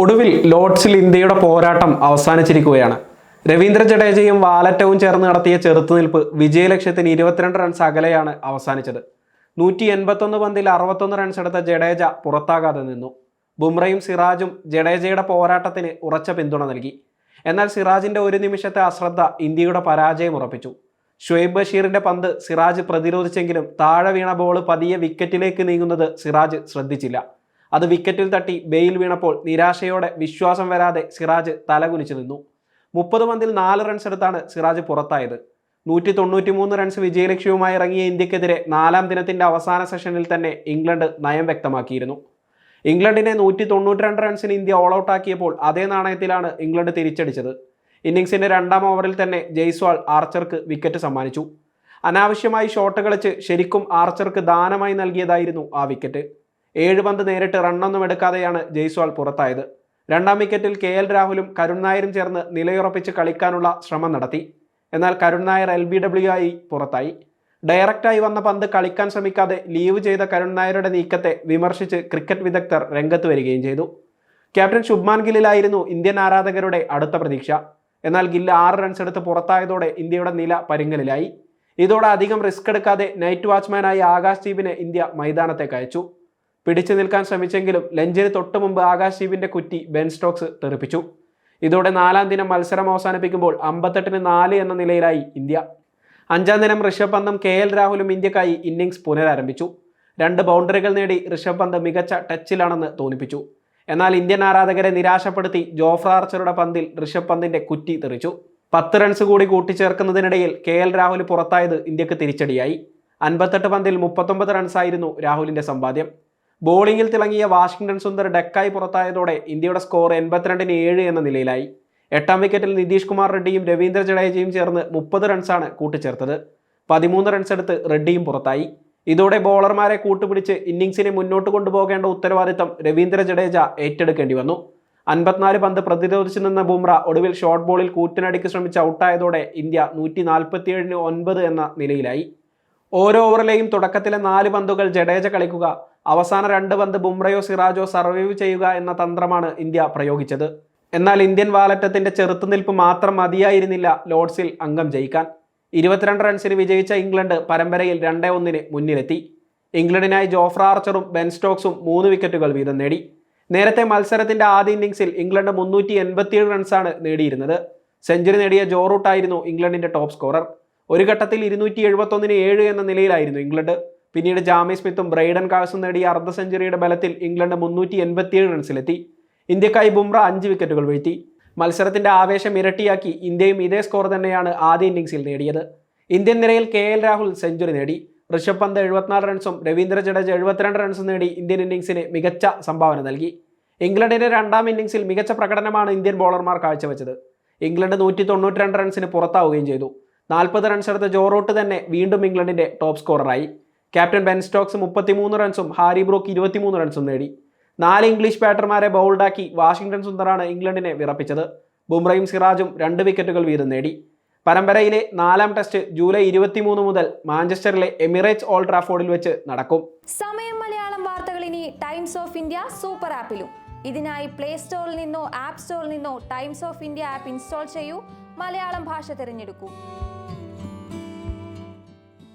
ഒടുവിൽ ലോർഡ്സിൽ ഇന്ത്യയുടെ പോരാട്ടം അവസാനിച്ചിരിക്കുകയാണ്. രവീന്ദ്ര ജഡേജയും വാലറ്റവും ചേർന്ന് നടത്തിയ ചെറുത്തുനിൽപ്പ് വിജയലക്ഷ്യത്തിന് ഇരുപത്തിരണ്ട് റൺസ് അകലെയാണ് അവസാനിച്ചത്. നൂറ്റി എൺപത്തൊന്ന് പന്തിൽ അറുപത്തൊന്ന് റൺസ് എടുത്ത ജഡേജ പുറത്താകാതെ നിന്നു. ബുംറയും സിറാജും ജഡേജയുടെ പോരാട്ടത്തിന് ഉറച്ച പിന്തുണ നൽകി. എന്നാൽ സിറാജിന്റെ ഒരു നിമിഷത്തെ അശ്രദ്ധ ഇന്ത്യയുടെ പരാജയം ഉറപ്പിച്ചു. ഷുഐബ് ബഷീറിന്റെ പന്ത് സിറാജ് പ്രതിരോധിച്ചെങ്കിലും താഴെ വീണ ബോൾ പതിയെ വിക്കറ്റിലേക്ക് നീങ്ങുന്നത് സിറാജ് ശ്രദ്ധിച്ചില്ല. അത് വിക്കറ്റിൽ തട്ടി ബെയിൽ വീണപ്പോൾ നിരാശയോടെ വിശ്വാസം വരാതെ സിറാജ് തലകുനിച്ചു നിന്നു. മുപ്പത് പന്തിൽ നാല് റൺസ് എടുത്താണ് സിറാജ് പുറത്തായത്. നൂറ്റി തൊണ്ണൂറ്റി മൂന്ന് റൺസ് വിജയലക്ഷ്യവുമായി ഇറങ്ങിയ ഇന്ത്യക്കെതിരെ നാലാം ദിനത്തിന്റെ അവസാന സെഷനിൽ തന്നെ ഇംഗ്ലണ്ട് നയം വ്യക്തമാക്കിയിരുന്നു. ഇംഗ്ലണ്ടിനെ നൂറ്റി തൊണ്ണൂറ്റി രണ്ട് റൺസിന് ഇന്ത്യ ഓൾ ഔട്ട് ആക്കിയപ്പോൾ അതേ നാണയത്തിലാണ് ഇംഗ്ലണ്ട് തിരിച്ചടിച്ചത്. ഇന്നിംഗ്സിന്റെ രണ്ടാം ഓവറിൽ തന്നെ ജയ്സ്വാൾ ആർച്ചർക്ക് വിക്കറ്റ് സമ്മാനിച്ചു. അനാവശ്യമായി ഷോട്ട് കളിച്ച് ശരിക്കും ആർച്ചർക്ക് ദാനമായി നൽകിയതായിരുന്നു ആ വിക്കറ്റ് ഏഴ് പന്ത് നേരിട്ട് റണ്ണൊന്നും എടുക്കാതെയാണ് ജയ്സ്വാൾ പുറത്തായത്. രണ്ടാം വിക്കറ്റിൽ കെ എൽ രാഹുലും കരുൺ നായരും ചേർന്ന് നിലയുറപ്പിച്ച് കളിക്കാനുള്ള ശ്രമം നടത്തി. എന്നാൽ Karun Nair L B W ആയി പുറത്തായി. ഡയറക്റ്റായി വന്ന പന്ത് കളിക്കാൻ ശ്രമിക്കാതെ ലീവ് ചെയ്ത കരുൺ നായരുടെ നീക്കത്തെ വിമർശിച്ച് ക്രിക്കറ്റ് വിദഗ്ധർ രംഗത്ത് വരികയും ചെയ്തു. ക്യാപ്റ്റൻ ശുഭ്മാൻ ഗില്ലിലായിരുന്നു ഇന്ത്യൻ ആരാധകരുടെ അടുത്ത പ്രതീക്ഷ. എന്നാൽ ഗില്ല് ആറ് റൺസ് എടുത്ത് പുറത്തായതോടെ ഇന്ത്യയുടെ നില പരിങ്ങലിലായി. ഇതോടെ അധികം റിസ്ക് എടുക്കാതെ നൈറ്റ് വാച്ച്മാനായ ആകാശ് ദീപിനെ ഇന്ത്യ മൈതാനത്തേക്ക് അയച്ചു. പിടിച്ചു നിൽക്കാൻ ശ്രമിച്ചെങ്കിലും ലഞ്ചിന് തൊട്ടു മുമ്പ് ആകാശ് ദീപിന്റെ കുറ്റി ബെൻ സ്റ്റോക്സ് തെറിപ്പിച്ചു. ഇതോടെ നാലാം ദിനം മത്സരം അവസാനിപ്പിക്കുമ്പോൾ അമ്പത്തെട്ടിന് നാല് എന്ന നിലയിലായി ഇന്ത്യ. അഞ്ചാം ദിനം ഋഷഭ് പന്തും കെ എൽ രാഹുലും ഇന്ത്യക്കായി ഇന്നിംഗ്സ് പുനരാരംഭിച്ചു. രണ്ട് ബൗണ്ടറികൾ നേടി ഋഷഭ് പന്ത് മികച്ച ടച്ചിലാണെന്ന് തോന്നിപ്പിച്ചു. എന്നാൽ ഇന്ത്യൻ ആരാധകരെ നിരാശപ്പെടുത്തി ജോഫ്ര ആർച്ചറുടെ പന്തിൽ ഋഷഭ് പന്തിന്റെ കുറ്റി തെറിച്ചു. പത്ത് റൺസ് കൂടി കൂട്ടിച്ചേർക്കുന്നതിനിടയിൽ കെ എൽ രാഹുൽ പുറത്തായത് ഇന്ത്യയ്ക്ക് തിരിച്ചടിയായി. അൻപത്തെട്ട് പന്തിൽ മുപ്പത്തൊമ്പത് റൺസായിരുന്നു രാഹുലിന്റെ സമ്പാദ്യം. ബോളിംഗിൽ തിളങ്ങിയ വാഷിംഗ്ടൺ സുന്ദർ ഡെക്കായി പുറത്തായതോടെ ഇന്ത്യയുടെ സ്കോർ എൺപത്തിരണ്ടിന് ഏഴ് എന്ന നിലയിലായി. എട്ടാം വിക്കറ്റിൽ നിതീഷ് കുമാർ റെഡ്ഡിയും രവീന്ദ്ര ജഡേജയും ചേർന്ന് മുപ്പത് റൺസാണ് കൂട്ടിച്ചേർത്തത്. പതിമൂന്ന് റൺസ് എടുത്ത് റെഡ്ഡിയും പുറത്തായി. ഇതോടെ ബോളർമാരെ കൂട്ടുപിടിച്ച് ഇന്നിംഗ്സിനെ മുന്നോട്ട് കൊണ്ടുപോകേണ്ട ഉത്തരവാദിത്തം രവീന്ദ്ര ജഡേജ ഏറ്റെടുക്കേണ്ടി വന്നു. അൻപത്തിനാല് പന്ത് പ്രതിരോധിച്ചു നിന്ന ബുംറ ഒടുവിൽ ഷോർട്ട് ബോളിൽ കൂറ്റിനടിക്ക് ശ്രമിച്ച് ഔട്ടായതോടെ ഇന്ത്യ നൂറ്റി നാൽപ്പത്തിയേഴിന് ഒൻപത് എന്ന നിലയിലായി. ഓരോ ഓവറിലെയും തുടക്കത്തിലെ നാല് പന്തുകൾ ജഡേജ കളിക്കുക അവസാന രണ്ട് പന്ത് ബുംറയോ സിറാജോ സർവൈവ് ചെയ്യുക എന്ന തന്ത്രമാണ് ഇന്ത്യ പ്രയോഗിച്ചത്. എന്നാൽ ഇന്ത്യൻ വാലറ്റത്തിന്റെ ചെറുത്തുനിൽപ്പ് മാത്രം മതിയായിരുന്നില്ല ലോർഡ്സിൽ അംഗം ജയിക്കാൻ. ഇരുപത്തിരണ്ട് റൺസിന് വിജയിച്ച ഇംഗ്ലണ്ട് പരമ്പരയിൽ രണ്ടേ ഒന്നിന് മുന്നിലെത്തി. ഇംഗ്ലണ്ടിനായി ജോഫ്ര ആർച്ചറും ബെൻ സ്റ്റോക്സും മൂന്ന് വിക്കറ്റുകൾ വീതം നേടി. നേരത്തെ മത്സരത്തിന്റെ ആദ്യ ഇന്നിംഗ്സിൽ ഇംഗ്ലണ്ട് മുന്നൂറ്റി എൺപത്തിയേഴ് റൺസാണ് നേടിയിരുന്നത്. സെഞ്ചുറി നേടിയ ജോറൂട്ടായിരുന്നു ഇംഗ്ലണ്ടിന്റെ ടോപ്പ് സ്കോറർ. ഒരു ഘട്ടത്തിൽ ഇരുന്നൂറ്റി എഴുപത്തൊന്നിന് ഏഴ് എന്ന നിലയിലായിരുന്നു ഇംഗ്ലണ്ട്. പിന്നീട് ജാമി സ്മിത്തും ബ്രൈഡൻ കാഴ്സും നേടിയ അർദ്ധ സെഞ്ചുറിയുടെ ബലത്തിൽ ഇംഗ്ലണ്ട് മുന്നൂറ്റി എൺപത്തിയേഴ് റൺസിലെത്തി ഇന്ത്യക്കായി ബുംറ അഞ്ച് വിക്കറ്റുകൾ വീഴ്ത്തി. മത്സരത്തിന്റെ ആവേശം ഇരട്ടിയാക്കി ഇന്ത്യയും ഇതേ സ്കോർ തന്നെയാണ് ആദ്യ ഇന്നിംഗ്സിൽ നേടിയത്. ഇന്ത്യൻ നിരയിൽ കെ എൽ രാഹുൽ സെഞ്ചുറി നേടി. ഋഷഭ് പന്ത് എഴുപത്തിനാല് റൺസും രവീന്ദ്ര ജഡേജ എഴുപത്തിരണ്ട് റൺസും നേടി ഇന്ത്യൻ ഇന്നിംഗ്സിന് മികച്ച സംഭാവന നൽകി. ഇംഗ്ലണ്ടിന്റെ രണ്ടാം ഇന്നിംഗ്സിൽ മികച്ച പ്രകടനമാണ് ഇന്ത്യൻ ബോളർമാർ കാഴ്ചവെച്ചത്. ഇംഗ്ലണ്ട് നൂറ്റി തൊണ്ണൂറ്റി രണ്ട് റൺസിന് പുറത്താവുകയും ചെയ്തു. നാൽപ്പത് റൺസ് എടുത്ത ജോറോട്ട് തന്നെ വീണ്ടും ഇംഗ്ലണ്ടിന്റെ ടോപ്പ് സ്കോററായി ക്യാപ്റ്റൻ ബെൻ സ്റ്റോക്സ് മുപ്പത്തിമൂന്ന് റൺസും ഹാരി ബ്രോക്ക് ഇരുപത്തിമൂന്ന് റൺസും നേടി. നാല് ഇംഗ്ലീഷ് ബാറ്റർമാരെ ബൗൾഡാക്കി വാഷിംഗ്ടൺ സുന്ദറാണ് ഇംഗ്ലണ്ടിനെ വിറപ്പിച്ചത്. ബുംറയും സിറാജും രണ്ട് വിക്കറ്റുകൾ വീതം നേടി. പരമ്പരയിലെ നാലാം ടെസ്റ്റ് ജൂലൈ ഇരുപത്തിമൂന്ന് മുതൽ മാഞ്ചസ്റ്ററിലെ എമിറേറ്റ്സ് ഓൾ ട്രാഫോർഡിൽ വെച്ച് നടക്കും. സമയം മലയാളം വാർത്തകൾ ഇനി ടൈംസ് ഓഫ് ഇന്ത്യ സൂപ്പർ ആപ്പിലും. ഇതിനായി പ്ലേ സ്റ്റോറിൽ നിന്നോ ആപ്പ് സ്റ്റോറിൽ നിന്നോ Times of India app install ചെയ്യൂ. മലയാളം ഭാഷ തിരഞ്ഞെടുക്കൂ.